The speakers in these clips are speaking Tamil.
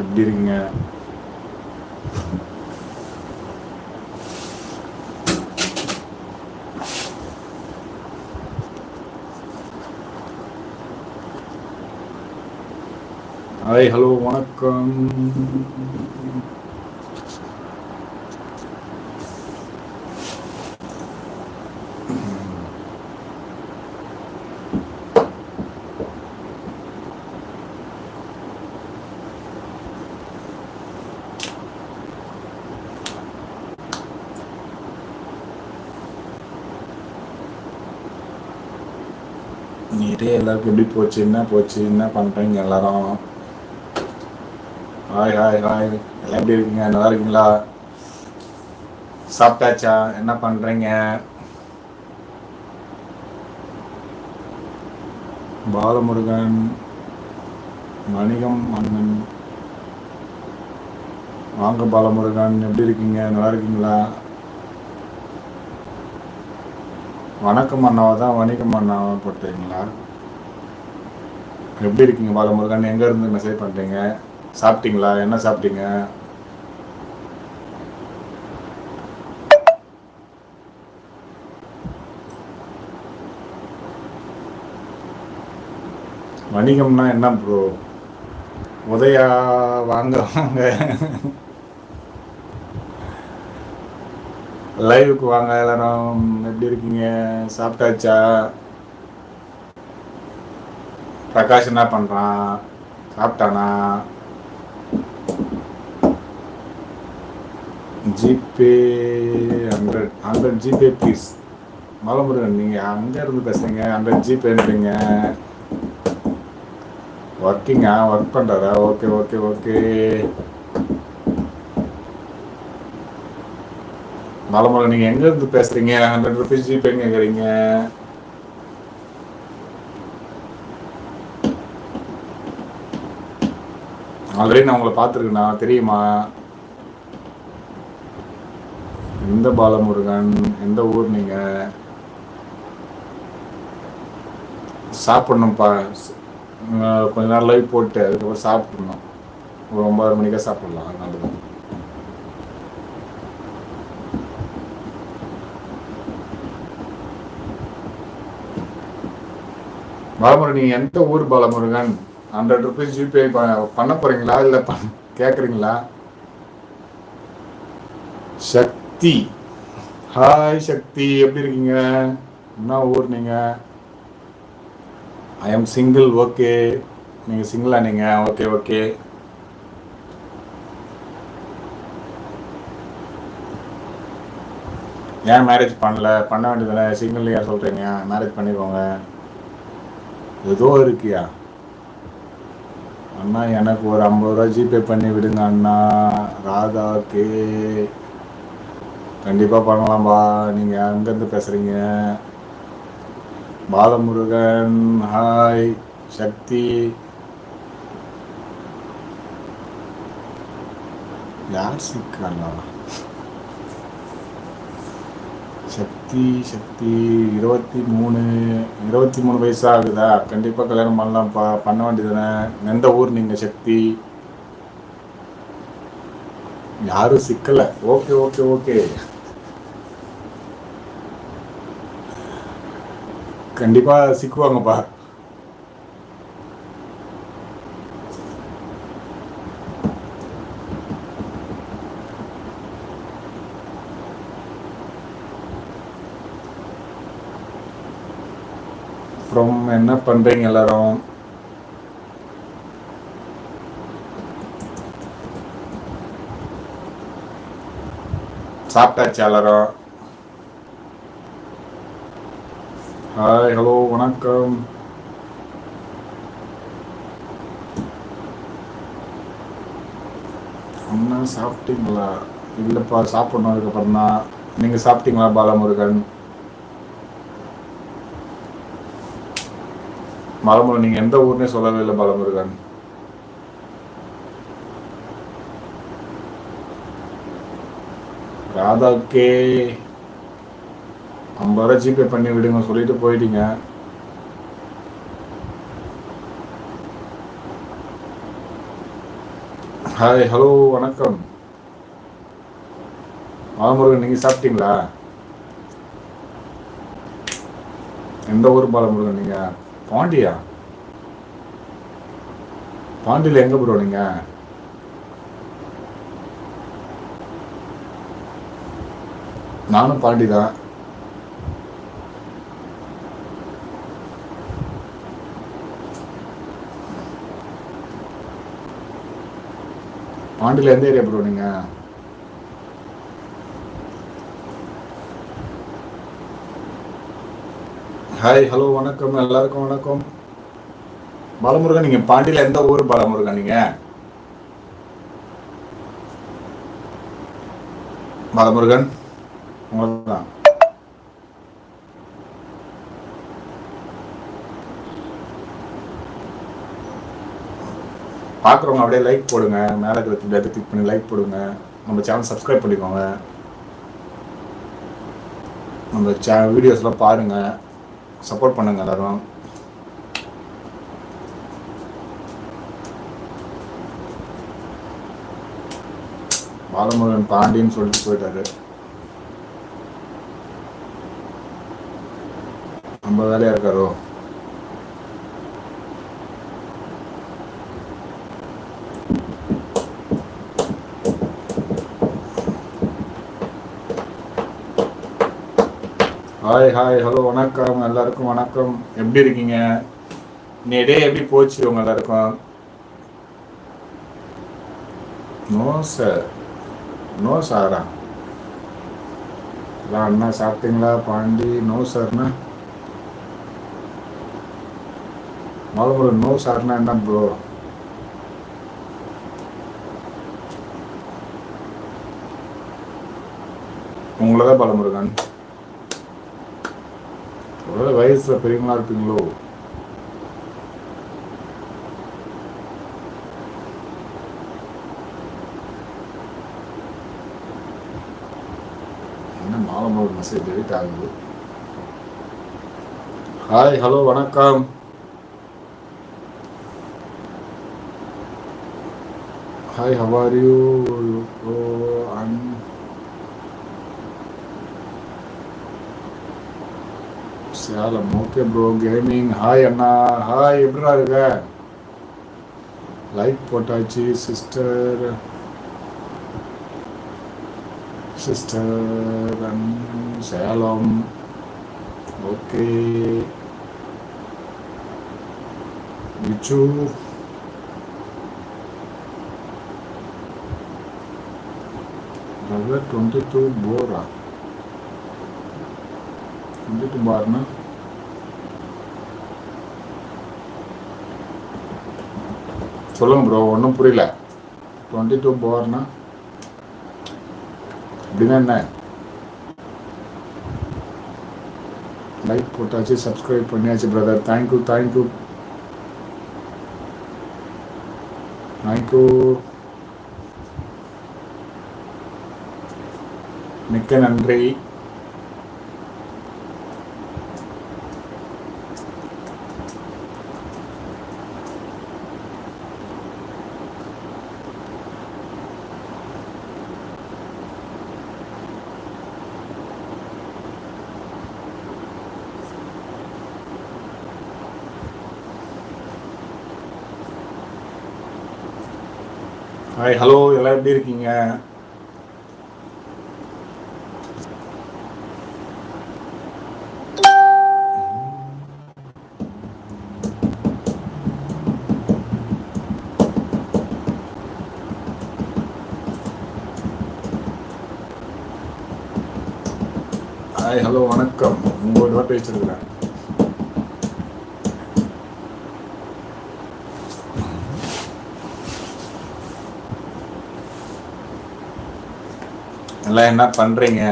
எப்படி இருக்கீங்க ஹாய் ஹலோ வணக்கம் பார்ட்டி எல்லாருக்கும் எப்படி போச்சு என்ன போச்சு என்ன பண்ணுறீங்க எல்லாரும். Hi hi hi. எல்லாம் எப்படி இருக்கீங்க? நல்லா இருக்கீங்களா? சாப்பிட்டாச்சா? என்ன பண்ணுறீங்க பாலமுருகன் வணிகம் மன்னன். வாங்க பாலமுருகன் எப்படி இருக்கீங்க? நல்லா இருக்கீங்களா? வணக்கம் அண்ணாவை தான் வணிகம் அண்ணாவை போட்டுறீங்களா எப்படி இருக்கீங்க? பாலமுருகன் எங்க இருந்து மெசேஜ் பண்றீங்க? சாப்பிட்டீங்களா? என்ன சாப்பிட்டீங்க? வணிகம்னா என்ன ப்ரோ உதயா வாங்க வாங்க. லைவுக்கு வாங்க எல்லாரும். எப்படி இருக்கீங்க? சாப்பிட்டாச்சா? பிரகாஷ் என்ன பண்றான்? சாப்பிட்டானா? GPay hundred hundred GPay please Malamurugan நீங்கள் அங்கே இருந்து பேசுறீங்க ஹண்ட்ரட் ஜிபேன்றீங்க ஒர்க்கிங்கா ஒர்க் பண்ணுறாரா ஓகே ஓகே ஓகே மலமுருகன் நீங்கள் எங்கேருந்து இருந்து பேசுறீங்க? ஹண்ட்ரட் ருபீஸ் ஜிபே கேட்குறீங்க ஆல்ரெடி நான் உங்களை பார்த்துருக்கேண்ணா தெரியுமா? எந்த பாலமுருகன் எந்த ஊர் நீங்க? சாப்பிடணும்ப்பா. கொஞ்ச நேரம் லைவ் போட்டு அதுக்கப்புறம் சாப்பிடணும். ஒரு ஒன்பது மணிக்கா சாப்பிடலாம். அதனால தான் பாலமுருகன் நீங்க எந்த ஊர் பாலமுருகன்? ஹண்ட்ரட் ருபீஸ் ஜிபே பண்ண போறீங்களா? இல்லை கேட்குறீங்களா சக்தி. ஹாய் சக்தி. எப்படி இருக்கீங்க? என்ன ஊர் நீங்க? ஐ எம் சிங்கிள் ஓகே நீங்க சிங்கிளா நீங்க? ஓகே ஓகே ஏன் மேரேஜ் பண்ணல? பண்ண வேண்டியதுதானே சிங்கிள் ஏன் சொல்றீங்க? மேரேஜ் பண்ணிக்கோங்க. ஏதோ இருக்கியா? அண்ணா எனக்கு ஒரு ஐம்பது ரூபா ஜிபே பண்ணி விடுங்க அண்ணா. ராதாக்கு கண்டிப்பாக பண்ணலாம்பா. நீங்கள் அங்கேருந்து பேசுகிறீங்க பாலமுருகன் ஹாய். சக்தி. யார் சிக்காளா சக்தி சக்தி இருபத்தி மூணு இருபத்தி மூணு வயசு ஆகுதா கண்டிப்பாக கல்யாணம் பண்ணலாம்ப்பா. பண்ண வேண்டியதுதானே? எந்த ஊர் நீங்கள் சக்தி? யாரும் சிக்கலை. Okay okay okay. கண்டிப்பாக சிக்குவாங்கப்பா. வணக்கம் என்ன பண்றீங்க எல்லாரும்? சாப்பிட்டாச்சு எல்லாரும்? ஹாய் ஹலோ வணக்கம். அண்ணா சாப்பிட்டீங்களா? இல்லைப்பா சாப்பிடணும் அதுக்கப்புறம் தான் நீங்கள் சாப்பிட்டீங்களா பாலமுருகன்? பாலமுருகன் நீங்கள் எந்த ஊர்னே சொல்லவே இல்லை பாலமுருகன் ராதாக்கே ஐம்பது ரூபா ஜிபே பண்ணி விடுங்க சொல்லிட்டு போயிட்டீங்க. ஹாய் ஹலோ வணக்கம். பாலமுருகன் நீங்கள் சாப்பிட்டீங்களா? எந்த ஊர் பாலமுருகன் நீங்கள் பாண்டியா? பாண்டியில் எங்கே ப்ரோ நீங்கள் நானும் பாண்டி தான் பாண்டியில் எந்த ஏரியா ப்ரோ நீங்கள் ஹாய் ஹலோ வணக்கம். எல்லாருக்கும் வணக்கம். பாலமுருகன் நீங்கள் பாண்டியில் எந்த ஊர் பாலமுருகன் நீங்கள் பாலமுருகன் உங்களுக்கு பார்க்குறவங்க அப்படியே லைக் போடுங்க. மேலே இருக்கிற கிளிக் பண்ணி லைக் போடுங்க. நம்ம சேனல் சப்ஸ்கிரைப் பண்ணிக்கோங்க. நம்ம சே வீடியோஸ்லாம் பாருங்கள் சப்போர்ட் பண்ணுங்கள் எல்லோரும். பாலமுருகன் பாண்டின்னு சொல்லிட்டு போயிட்டாரு. நம்ம வேலையாக இருக்காரோ? ஹாய் ஹாய் ஹலோ வணக்கம் எல்லாருக்கும் வணக்கம். எப்படி இருக்கீங்க? நீ டே எப்படி போச்சு உங்க எல்லாருக்கும்? நோ சார் நோ சாரா. எல்லாம் அண்ணா சாப்பிட்டீங்களா? பாண்டி நோ சார்னா மறுபடியும் நோ சார்னா என்ன ப்ரோ உங்களை தான் பலமுருகன் அதாவது வயசுல பெரியவங்களா இருப்பீங்களோ? என்ன மாலை மெசேஜ் டெலிட் ஆகுது? ஹாய் ஹலோ வணக்கம். Hi how are you an Salem okay bro gaming hi Anna. Hi எப்படிடா இருக்க? லைக் போட்டாச்சு sister sister um, Salem. Okay விச்சு டுவெண்ட்டி டூ போரா? 22 barna சொல்லுங்க ப்ரோ ஒன்றும் புரியல. டுவெண்ட்டி டூ போர்னா அப்படின்னா என்ன? லைக் போட்டாச்சு சப்ஸ்கிரைப் பண்ணியாச்சு பிரதர் தேங்க்யூ தேங்க்யூ தேங்க்யூ மிக்க நன்றி. ஹாய் ஹலோ எல்லாம் எப்படி இருக்கீங்க? ஹாய் ஹலோ வணக்கம். உங்களோட தான் பேசிருக்கிறேன் எல்லாம் என்ன பண்றீங்க?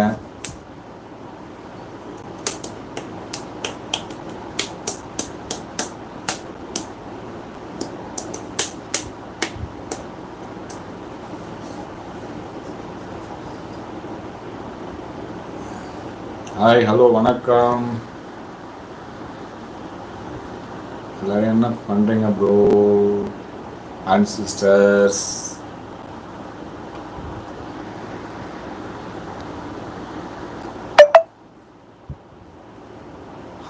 ஹாய் ஹலோ வணக்கம். எல்லாரும் என்ன பண்றீங்க ப்ரோ அண்ட் சிஸ்டர்ஸ்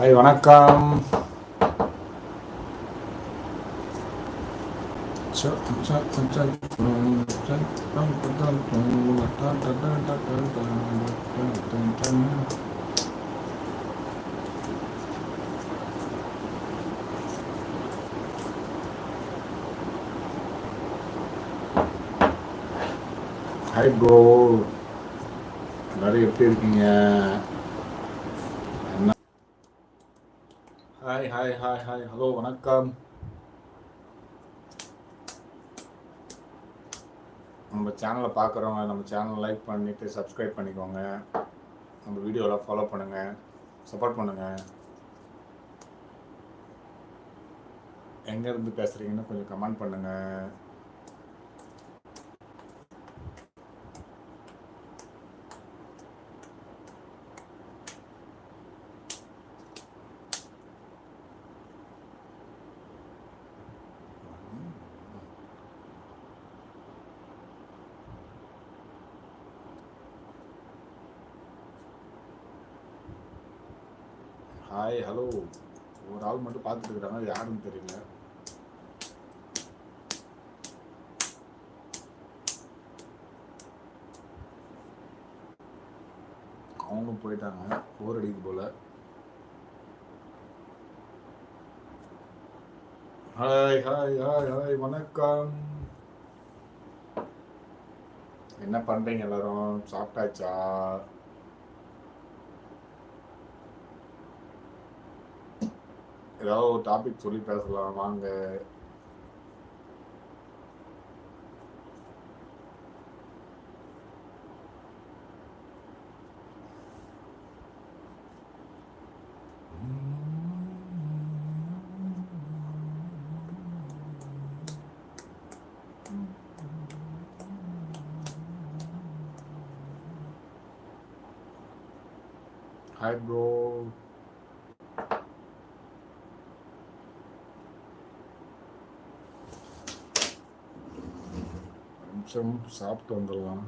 ஹாய் வணக்கம். ஹாய் ப்ரோ எல்லாரும் எப்படி இருக்கீங்க என்ன hi hi hi hi hello வணக்கம். நம்ம சேனலை பார்க்குறவங்க நம்ம சேனலை லைக் பண்ணிவிட்டு சப்ஸ்கிரைப் பண்ணிக்கோங்க. நம்ம வீடியோவில் ஃபாலோ பண்ணுங்கள் சப்போர்ட் பண்ணுங்கள் எங்கேருந்து பேசுகிறீங்கன்னு கொஞ்சம் கமெண்ட் பண்ணுங்கள் ஹாய் ஹலோ ஒரு ஆள் மட்டும் பார்த்துட்டு இருக்கிறாங்க யாருன்னு தெரியல. அவங்களும் போயிட்டாங்க. போர் அடிக்குது போல. ஹாய் ஹாய் ஹாய் ஹாய் வணக்கம். என்ன பண்றீங்க எல்லாரும்? சாப்பிட்டாச்சா? ஏதாவது ஒரு டாபிக் சொல்லி பேசலாம் வாங்க. ஹாய் ப்ரோ நிமிஷம் சாப்பிட்டு வந்துடலாம்.